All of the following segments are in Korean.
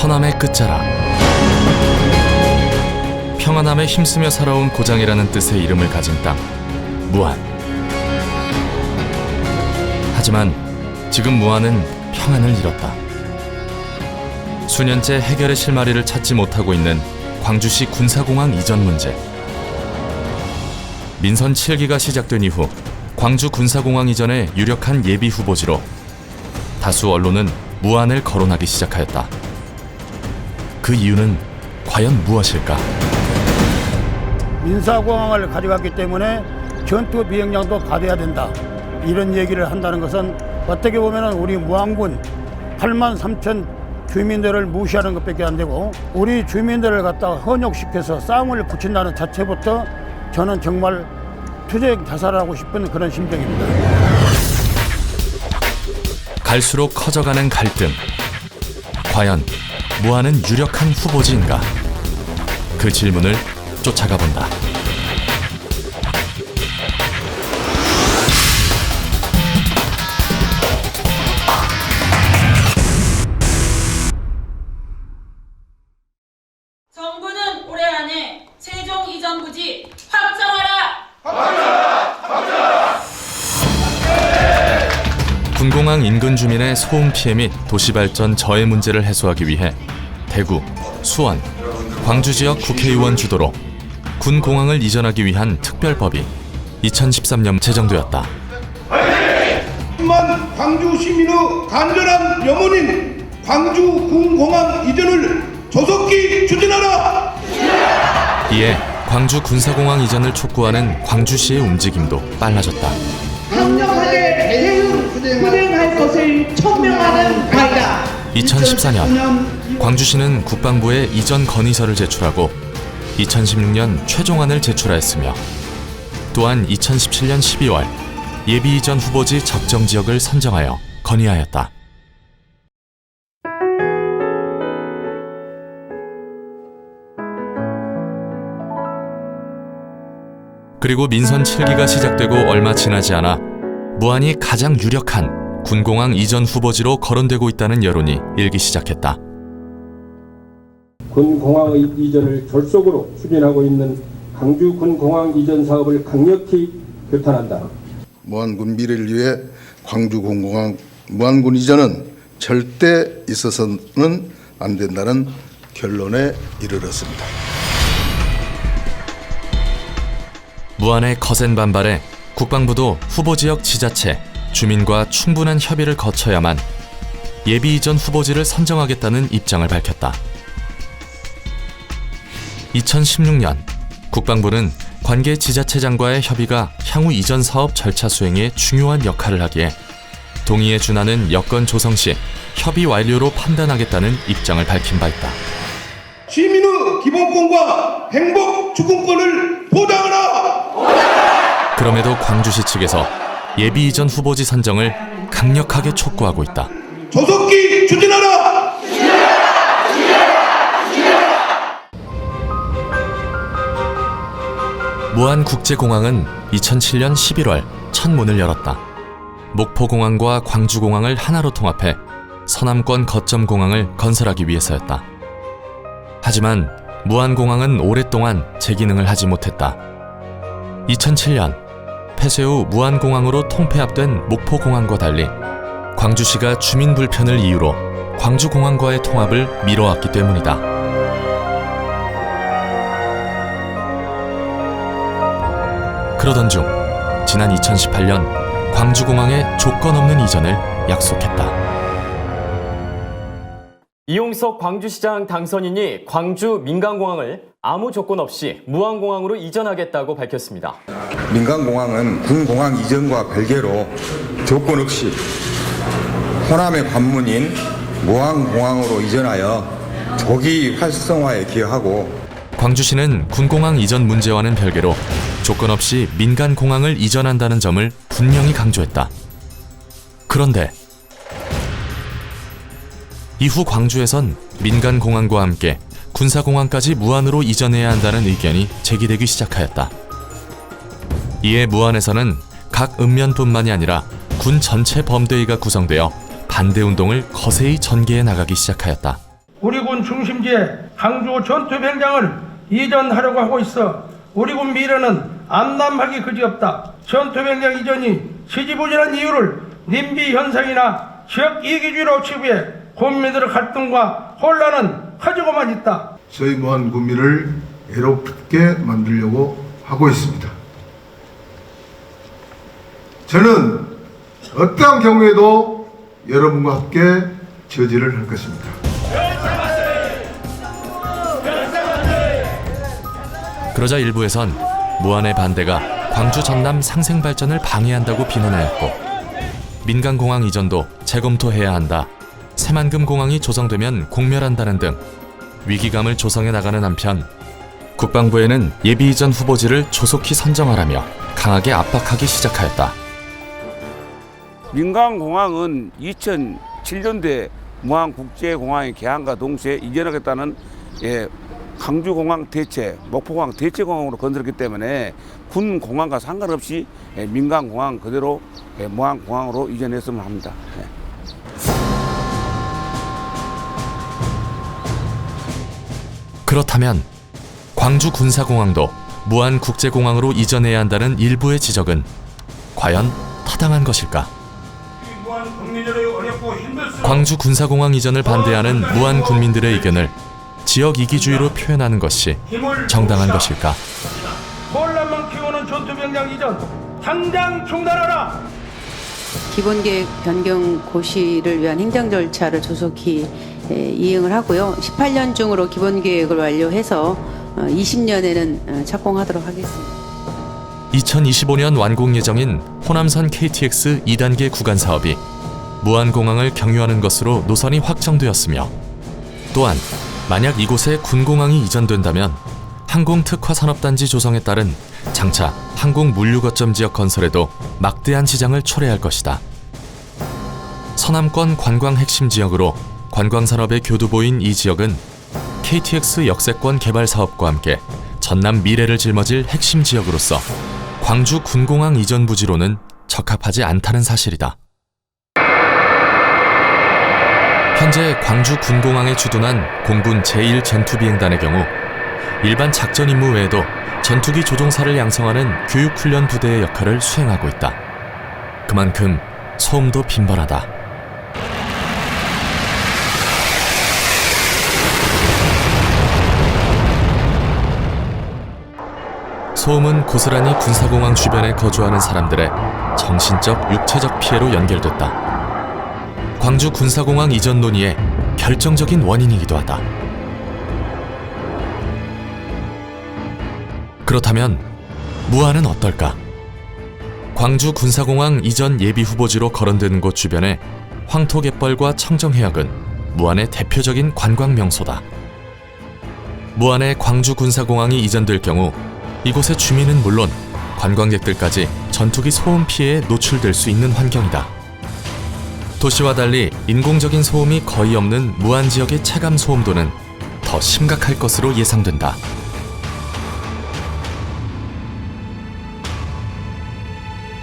서남의 끝자락. 평안함에 힘쓰며 살아온 고장이라는 뜻의 이름을 가진 땅 무안. 하지만 지금 무안은 평안을 잃었다. 수년째 해결의 실마리를 찾지 못하고 있는 광주시 군사공항 이전 문제. 민선 7기가 시작된 이후 광주 군사공항 이전의 유력한 예비 후보지로 다수 언론은 무안을 거론하기 시작하였다. 그 이유는 과연 무엇일까? 민사공항을 가져갔기 때문에 전투 비행량도 받아야 된다. 이런 얘기를 한다는 것은 어떻게 보면 우리 무안군 8만 3천 주민들을 무시하는 것밖에 안 되고 우리 주민들을 갖다가 헌역시켜서 싸움을 붙인다는 자체부터 저는 정말 투쟁 자살하고 싶은 그런 심정입니다. 갈수록 커져가는 갈등. 과연 무안은 유력한 후보지인가? 그 질문을 쫓아가 본다. 군공항 인근 주민의 소음 피해 및 도시 발전 저해 문제를 해소하기 위해 대구, 수원, 광주 지역 국회의원 주도로 군 공항을 이전하기 위한 특별법이 2013년 제정되었다. 만 광주 시민의 간절한 염원인 광주 군공항 이전을 조속히 추진하라. 이에 광주 군사공항 이전을 촉구하는 광주시의 움직임도 빨라졌다. 강력하게 대응 불행할 것을 천명하는 바이다. 2014년 광주시는 국방부에 이전 건의서를 제출하고 2016년 최종안을 제출하였으며 또한 2017년 12월 예비 이전 후보지 적정 지역을 선정하여 건의하였다. 그리고 민선 7기가 시작되고 얼마 지나지 않아 무안이 가장 유력한 군공항 이전 후보지로 거론되고 있다는 여론이 일기 시작했다. 군공항 이전을 졸속으로 추진하고 있는 광주 군공항 이전 사업을 강력히 규탄한다. 무안군 미래를 위해 광주 공공항 무안군 이전은 절대 있어서는 안 된다는 결론에 이르렀습니다. 무안의 거센 반발에 국방부도 후보 지역 지자체, 주민과 충분한 협의를 거쳐야만 예비 이전 후보지를 선정하겠다는 입장을 밝혔다. 2016년 국방부는 관계 지자체장과의 협의가 향후 이전 사업 절차 수행에 중요한 역할을 하기에 동의에 준하는 여건 조성 시 협의 완료로 판단하겠다는 입장을 밝힌 바 있다. 시민의 기본권과 행복 주권권을 보장하라. 그럼에도 광주시 측에서 예비 이전 후보지 선정을 강력하게 촉구하고 있다. 조속히 추진하라. 무안국제공항은 2007년 11월 첫 문을 열었다. 목포공항과 광주공항을 하나로 통합해 서남권 거점 공항을 건설하기 위해서였다. 하지만 무안공항은 오랫동안 재기능을 하지 못했다. 2007년 폐쇄 후 무안공항으로 통폐합된 목포공항과 달리 광주시가 주민 불편을 이유로 광주공항과의 통합을 미뤄왔기 때문이다. 그러던 중 지난 2018년 광주공항의 조건 없는 이전을 약속했다. 이용석 광주시장 당선인이 광주 민간공항을 아무 조건 없이 무안공항으로 이전하겠다고 밝혔습니다. 민간공항은 군공항 이전과 별개로 조건 없이 호남의 관문인 무안공항으로 이전하여 조기 활성화에 기여하고 광주시는 군공항 이전 문제와는 별개로 조건 없이 민간 공항을 이전한다는 점을 분명히 강조했다. 그런데 이후 광주에선 민간 공항과 함께 군사 공항까지 무안으로 이전해야 한다는 의견이 제기되기 시작하였다. 이에 무안에서는 각 읍면뿐만이 아니라 군 전체 범대위가 구성되어 반대 운동을 거세히 전개해 나가기 시작하였다. 우리 군 중심지에 강주 전투병장을 이전하려고 하고 있어 우리 군 미래는 암담하기 그지없다. 전투병장 이전이 지지부진한 이유를 님비 현상이나 지역 이기주의로 치부해 군민들의 갈등과 혼란은 커지고만 있다. 저희 무한 군민을 외롭게 만들려고 하고 있습니다. 저는 어떠한 경우에도 여러분과 함께 저지를 할 것입니다. 그러자 일부에선 무한의 반대가 광주 전남 상생 발전을 방해한다고 비난하였고 민간공항 이전도 재검토해야 한다. 새만금 공항이 조성되면 공멸한다는 등 위기감을 조성해 나가는 한편 국방부에는 예비 이전 후보지를 조속히 선정하라며 강하게 압박하기 시작하였다. 민간공항은 2007년도에 무안국제공항의 개항과 동시에 이전하겠다는 예, 강주공항 대체, 목포공항 대체공항으로 건설했기 때문에 군 공항과 상관없이 예, 민간공항 그대로 예, 무안공항으로 이전했으면 합니다. 그렇다면 광주 군사공항도 무한 국제공항으로 이전해야 한다는 일부의 지적은 과연 타당한 것일까? 광주 군사공항 이전을 반대하는 무한 군민들의 의견을 지역 이기주의로 표현하는 것이 정당한 것일까? 혼란만 키우는 전투병장 이전 당장 중단하라. 기본계획 변경 고시를 위한 행정 절차를 조속히 에, 이행을 하고요. 18년 중으로 기본 계획을 완료해서 20년에는 착공하도록 하겠습니다. 2025년 완공 예정인 호남선 KTX 2단계 구간 사업이 무안공항을 경유하는 것으로 노선이 확정되었으며 또한 만약 이곳에 군공항이 이전된다면 항공특화산업단지 조성에 따른 장차 항공 물류 거점 지역 건설에도 막대한 지장을 초래할 것이다. 서남권 관광 핵심 지역으로 관광 산업의 교두보인 이 지역은 KTX 역세권 개발 사업과 함께 전남 미래를 짊어질 핵심 지역으로서 광주 군공항 이전 부지로는 적합하지 않다는 사실이다. 현재 광주 군공항에 주둔한 공군 제1전투비행단의 경우 일반 작전 임무 외에도 전투기 조종사를 양성하는 교육훈련 부대의 역할을 수행하고 있다. 그만큼 소음도 빈번하다. 소음은 고스란히 군사공항 주변에 거주하는 사람들의 정신적, 육체적 피해로 연결됐다. 광주 군사공항 이전 논의의 결정적인 원인이기도 하다. 그렇다면 무안은 어떨까? 광주 군사공항 이전 예비 후보지로 거론되는 곳 주변의 황토갯벌과 청정해역은 무안의 대표적인 관광 명소다. 무안의 광주 군사공항이 이전될 경우 이곳의 주민은 물론 관광객들까지 전투기 소음 피해에 노출될 수 있는 환경이다. 도시와 달리 인공적인 소음이 거의 없는 무안 지역의 체감 소음도는 더 심각할 것으로 예상된다.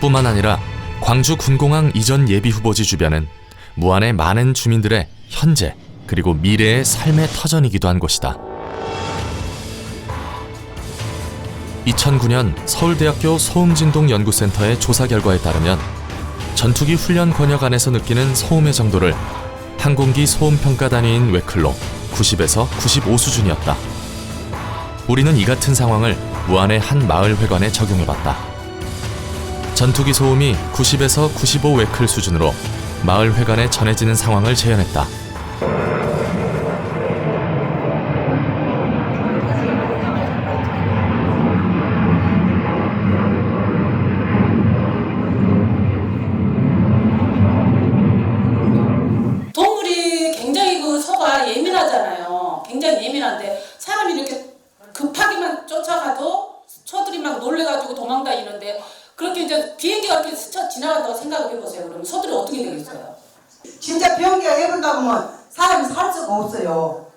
뿐만 아니라 광주 군공항 이전 예비 후보지 주변은 무안의 많은 주민들의 현재 그리고 미래의 삶의 터전이기도 한 곳이다. 2009년 서울대학교 소음진동 연구센터의 조사 결과에 따르면 전투기 훈련 권역안에서 느끼는 소음의 정도를 항공기 소음 평가 단위인 웨클로 90에서 95 수준이었다. 우리는 이 같은 상황을 무안의 한 마을 회관에 적용해봤다. 전투기 소음이 90에서 95 웨클 수준으로 마을 회관에 전해지는 상황을 재현했다.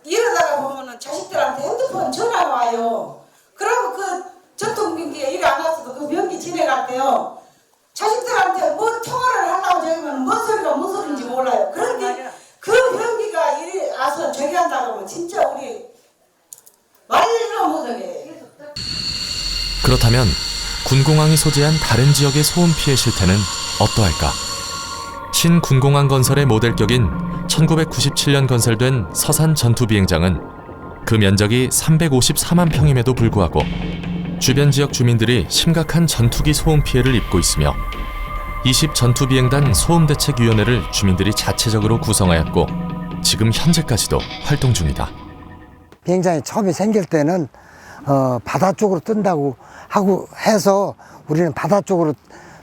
이러다가 보면은 자식들한테 핸드폰 전화 와요. 그러고 그 전통병기에 일이 안 왔어도 그 병기 지내갈 때요. 자식들한테 뭐 통화를 하려고 저기면 뭔 소리가 뭔 소리인지 몰라요. 그런데 그 병기가 이리 와서 저기 한다고 하면 진짜 우리 말로 못하게. 그렇다면 군공항이 소재한 다른 지역의 소음 피해 실태는 어떠할까? 신군공항 건설의 모델격인 1997년 건설된 서산 전투 비행장은 그 면적이 354만 평임에도 불구하고 주변 지역 주민들이 심각한 전투기 소음 피해를 입고 있으며 20 전투 비행단 소음 대책 위원회를 주민들이 자체적으로 구성하였고 지금 현재까지도 활동 중이다. 비행장이 처음에 생길 때는 어, 바다 쪽으로 뜬다고 하고 해서 우리는 바다 쪽으로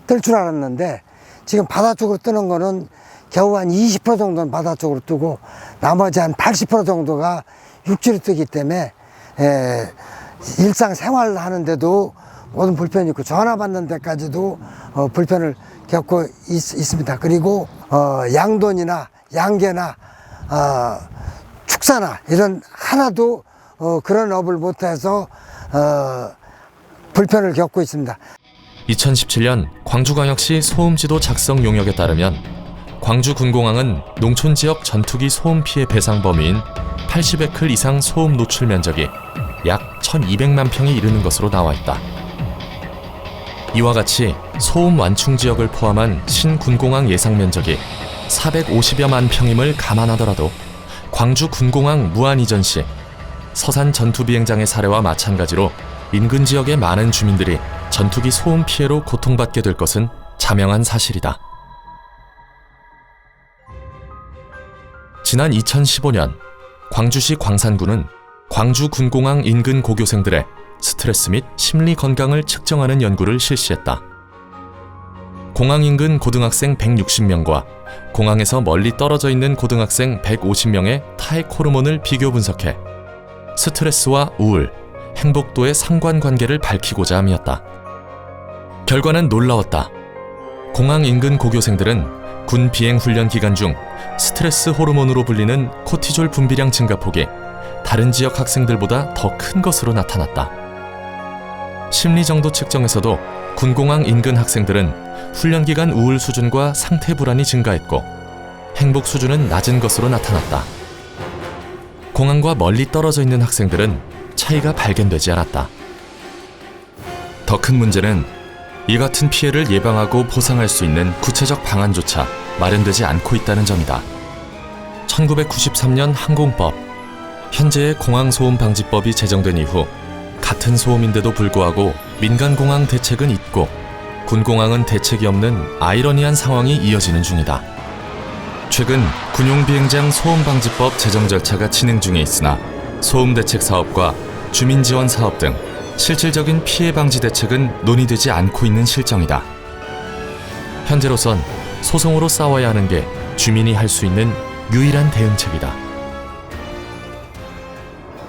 뜰 줄 알았는데 지금 바다 쪽으로 뜨는 거는 겨우 한 20% 정도는 바다 쪽으로 뜨고 나머지 한 80% 정도가 육지로 뜨기 때문에 에, 일상 생활 하는데도 모든 불편이 있고 전화 받는 데까지도 어, 불편을 겪고 있, 있습니다. 그리고 어, 양돈이나 양계나 어, 축사나 이런 하나도 어, 그런 업을 못해서 어, 불편을 겪고 있습니다. 2017년 광주광역시 소음지도 작성 용역에 따르면 광주 군공항은 농촌 지역 전투기 소음 피해 배상 범위인 80에클 이상 소음 노출 면적이 약 1,200만 평에 이르는 것으로 나와 있다. 이와 같이 소음 완충 지역을 포함한 신군공항 예상 면적이 450여만 평임을 감안하더라도 광주 군공항 무한 이전 시 서산 전투 비행장의 사례와 마찬가지로 인근 지역의 많은 주민들이 전투기 소음 피해로 고통받게 될 것은 자명한 사실이다. 지난 2015년 광주시 광산구는 광주 군공항 인근 고교생들의 스트레스 및 심리 건강을 측정하는 연구를 실시했다. 공항 인근 고등학생 160명과 공항에서 멀리 떨어져 있는 고등학생 150명의 타액 호르몬을 비교 분석해 스트레스와 우울, 행복도의 상관관계를 밝히고자 함이었다. 결과는 놀라웠다. 공항 인근 고교생들은 군 비행 훈련 기간 중 스트레스 호르몬으로 불리는 코티졸 분비량 증가폭이 다른 지역 학생들보다 더 큰 것으로 나타났다. 심리 정도 측정에서도 군공항 인근 학생들은 훈련 기간 우울 수준과 상태 불안이 증가했고 행복 수준은 낮은 것으로 나타났다. 공항과 멀리 떨어져 있는 학생들은 차이가 발견되지 않았다. 더 큰 문제는 이 같은 피해를 예방하고 보상할 수 있는 구체적 방안조차 마련되지 않고 있다는 점이다. 1993년 항공법, 현재의 공항소음방지법이 제정된 이후 같은 소음인데도 불구하고 민간공항 대책은 있고 군공항은 대책이 없는 아이러니한 상황이 이어지는 중이다. 최근 군용비행장 소음방지법 제정 절차가 진행 중에 있으나 소음 대책 사업과 주민 지원 사업 등 실질적인 피해 방지 대책은 논의되지 않고 있는 실정이다. 현재로선 소송으로 싸워야 하는 게 주민이 할 수 있는 유일한 대응책이다.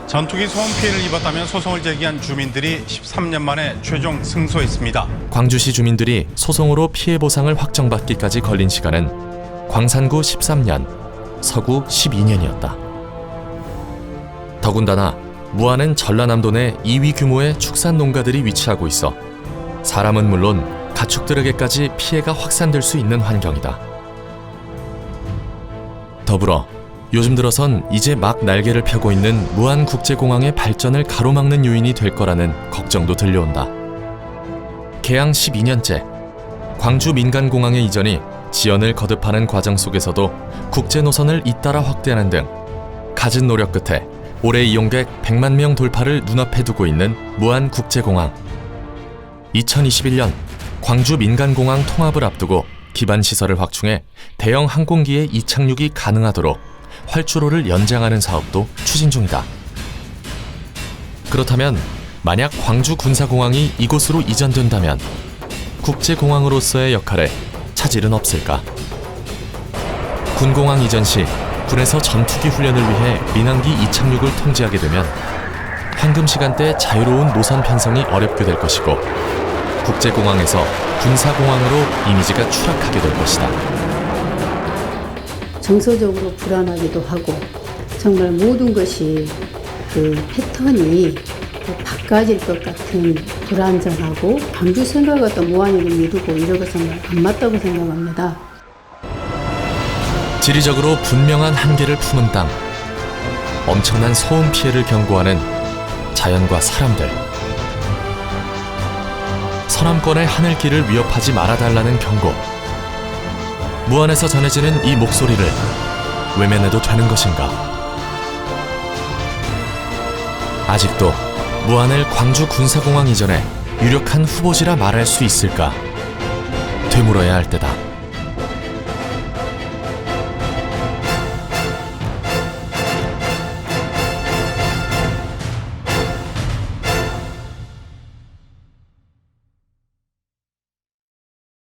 전투기 소음 피해를 입었다면 소송을 제기한 주민들이 13년 만에 최종 승소했습니다. 광주시 주민들이 소송으로 피해 보상을 확정받기까지 걸린 시간은 광산구 13년, 서구 12년이었다. 더군다나 무안은 전라남도 내 2위 규모의 축산 농가들이 위치하고 있어 사람은 물론 가축들에게까지 피해가 확산될 수 있는 환경이다. 더불어 요즘 들어선 이제 막 날개를 펴고 있는 무안 국제공항의 발전을 가로막는 요인이 될 거라는 걱정도 들려온다. 개항 12년째 광주 민간공항의 이전이 지연을 거듭하는 과정 속에서도 국제 노선을 잇따라 확대하는 등 갖은 노력 끝에 올해 이용객 100만 명 돌파를 눈앞에 두고 있는 무안국제공항. 2021년 광주 민간공항 통합을 앞두고 기반 시설을 확충해 대형 항공기의 이착륙이 가능하도록 활주로를 연장하는 사업도 추진 중이다. 그렇다면 만약 광주 군사공항이 이곳으로 이전된다면 국제공항으로서의 역할에 차질은 없을까? 군공항 이전 시 군에서 전투기 훈련을 위해 민항기 이착륙을 통제하게 되면 황금 시간대 자유로운 노선 편성이 어렵게 될 것이고 국제공항에서 군사공항으로 이미지가 추락하게 될 것이다. 정서적으로 불안하기도 하고 정말 모든 것이 그 패턴이 바꿔질 것 같은 불안정하고 광주 생각과 또 무한히를 미루고 이런 것은 안 맞다고 생각합니다. 지리적으로 분명한 한계를 품은 땅, 엄청난 소음 피해를 경고하는 자연과 사람들. 서남권의 하늘길을 위협하지 말아달라는 경고. 무안에서 전해지는 이 목소리를 외면해도 되는 것인가? 아직도 무안을 광주 군사공항 이전에 유력한 후보지라 말할 수 있을까? 되물어야 할 때다.